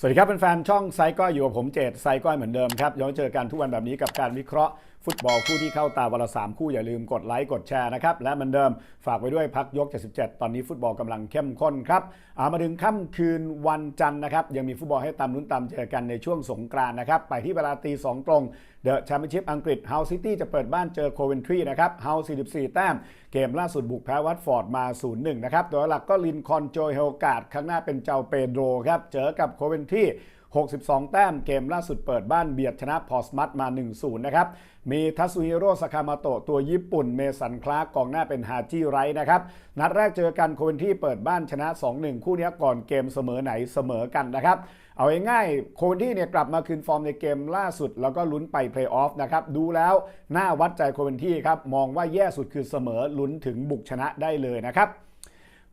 สวัสดีครับเป็นแฟนๆช่องไซก้อยอยู่กับผมเจตไซก้อยเหมือนเดิมครับย้อนเจอกันทุกวันแบบนี้กับการวิเคราะห์ฟุตบอลคู่ที่เข้าตาวันละสามคู่อย่าลืมกดไลค์กดแชร์นะครับ และเหมือนเดิมฝากไว้ด้วยพักยก 77 ตอนนี้ฟุตบอลกำลังเข้มข้นครับามาถึงค่ำคืนวันจันทร์นะครับ ยังมีฟุตบอลให้ตามลุ้นตามเจอกันในช่วงสงกรานนะครับ ไปที่เวลาตีสองตรงเดอะแชมเปี้ยนชิพอังกฤษเฮาซิตี้จะเปิดบ้านเจอโคเวนทรีนะครับเฮา44 แต้ม เกมล่าสุดบุกแพ้วัตฟอร์ดมา 0-1 นะครับโดยหลักก็ลินคอนโจเฮลกาดข้างหน้าเป็นเจ้าเปโดรครับเจอกับโคเวนทรี 62 แต้มเกมล่าสุดเปิดบ้านเบียดชนะพอสมัตมา 1-0 นะครับ มีทัส u ฮิโร่สคามาโตะตัวญี่ปุ่นเมสันคลาร์กองหน้าเป็นฮาจิไรนะครับ นัดแรกเจอกันโคเวนที่เปิดบ้านชนะ 2-1 คู่นี้ก่อนเกมเสมอไหนเสมอกันนะครับเอาง่ายๆโคเวนที่เนี่ยกลับมาคืนฟอร์มในเกมล่าสุด แล้วก็ลุ้นไปเพลย์ออฟนะครับ ดูแล้วน่าวัดใจโคเวนที่ครับ มองว่าแย่สุดคือเสมอลุ้นถึงบุกชนะได้เลยนะครับ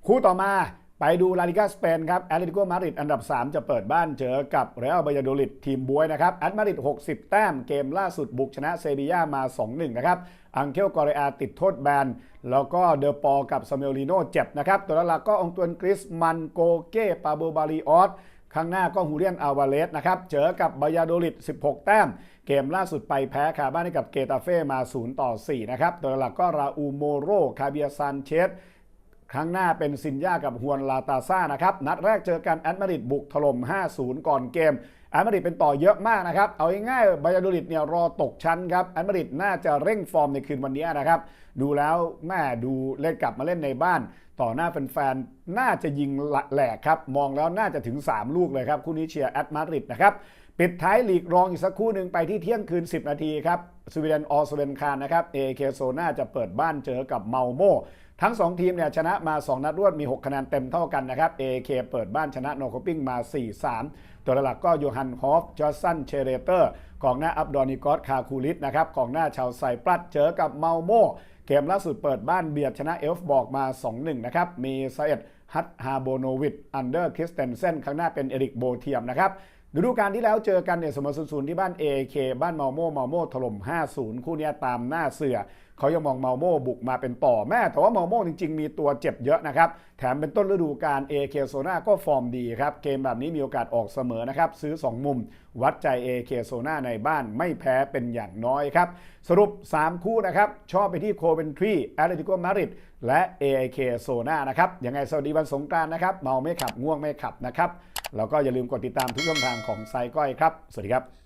คู่ต่อมา ไปดูลาลิกาสเปนครับแอตเลติโกมาดริดอันดับ 3 จะเปิดบ้านเจอกับเรอัลบายาโดลิดทีมบวยนะครับแอตมาดริด60 แต้มเกมล่าสุดบุกชนะเซบีย่ามา 2-1 นะครับ อังเคลกอเรอาติดโทษแบน แล้วก็เดอปอกับซาเมลลิโนเจ็บนะครับ ตัวหลักก็องตวนกริสมันโกเก้ปาโบบาริออสข้างหน้าก็ฮูเรียนอาวาเลสนะครับเจอกับบายาโดลิด 16 แต้ม เกมล่าสุดไปแพ้คาบ้านให้กับเกตาเฟ่มา 0 ต่อ 4 นะครับตัวหลักก็ราอูโมโรคาเบียซานเชส ครั้งหน้าเป็นซินยากับฮวนลาตาซ่านะครับ นัดแรกเจอกันแอตมาดริดบุกถล่ม 5-0 ก่อนเกม อตมาดริดเป็นต่อเยอะมากนะครับ เอาง่ายๆบายาโดลิดเนี่ยรอตกชั้นครับแอตมาดริดน่าจะเร่งฟอร์มในคืนวันนี้นะครับ ดูแล้วแม่ดูเล่นกลับมาเล่นในบ้าน ต่อหน้าแฟนๆ น่าจะยิงแหลกครับ มองแล้วน่าจะถึง 3 ลูกเลยครับ คู่นี้เชียร์แอตมาดริดนะครับ ปิดท้ายลีกรองอีกสักคู่หนึ่งไปที่เที่ยงคืน 10 นาทีครับสวีเดนออสเวนคารนะครับเอเคโซน่าจะเปิดบ้านเจอกับเมาโมทั้ง 2 ทีมเนี่ยชนะมา 2 นัดรวดมี 6 คะแนนเต็มเท่ากันนะครับ AK เปิดบ้านชนะโนโคปิ้งมา 4-3 ตัวหลักก็โยฮันฮอฟจอร์สันเชเรเตอร์กองหน้าอับดอนิกอสคาคูลิสนะครับกองหน้าชาวไซปรัสเจอกับเมาโมเกมล่าสุดเปิดบ้านเบียดชนะเอลฟ์บอกมา 2-1 นะครับ มีไซเอ็ดฮัตฮาโบโนวิดอันเดอร์คริสเตนเซนข้างหน้าเป็นเอริกโบเทียมนะครับฤดูกาลที่แล้วเจอกันเนี่ยเสมอศูนย์ที่บ้าน AK บ้านเมาโมเมาโมถล่ม 5-0 คู่นี้ตามหน้าเสือ เขายังมองเมาโมบุกมาเป็นต่อแม่ แต่ว่าเมาโมจริง ๆ มีตัวเจ็บเยอะนะครับ แถมเป็นต้นฤดูกาล AK โซนาก็ฟอร์มดีครับ เกมแบบนี้มีโอกาสออกเสมอนะครับ ซื้อ 2 มุม วัดใจ AK โซนาในบ้านไม่แพ้เป็นอย่างน้อยครับ สรุป 3 คู่นะครับ ชอบไปที่โคเวนทรีแอตเลติโกมาริดและ AIK โซนานะครับยังไงสวัสดีวันสงกรานต์นะครับ เมาไม่ขับง่วงไม่ขับนะครับแล้วก็อย่าลืมกดติดตามทุกช่องทางของไซก้อยครับ สวัสดีครับ